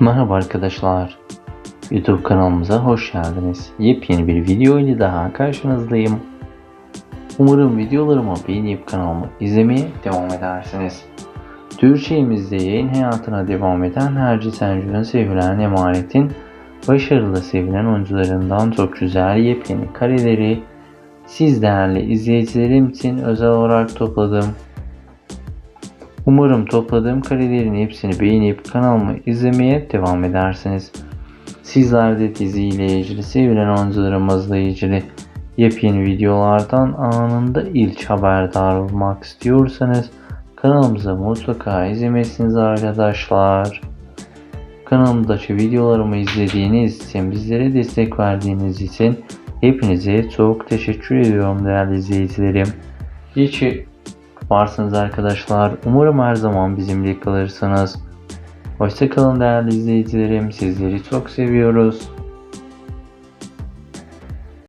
Merhaba arkadaşlar. YouTube kanalımıza hoş geldiniz. Yepyeni bir video ile daha karşınızdayım. Umarım videolarımı beğenip kanalımı izlemeye devam edersiniz. Türkçemizde yayın hayatına devam eden Herci Sencü'nün sevilen emanetin başarılı sevilen oyuncularından çok güzel yepyeni kareleri siz değerli izleyicilerim için özel olarak topladım. Umarım topladığım karelerin hepsini beğenip kanalımı izlemeye devam edersiniz. Sizler de diziyle ilgili sevilen oyuncularımızla ilgili yepyeni videolardan anında ilk haberdar olmak istiyorsanız kanalımıza mutlaka izlemesiniz arkadaşlar. Kanalımdaki videolarımı izlediğiniz için bizlere destek verdiğiniz için hepinize çok teşekkür ediyorum değerli izleyicilerim. İyi varsınız arkadaşlar. Umarım her zaman bizimle kalırsınız. Hoşçakalın değerli izleyicilerim. Sizleri çok seviyoruz.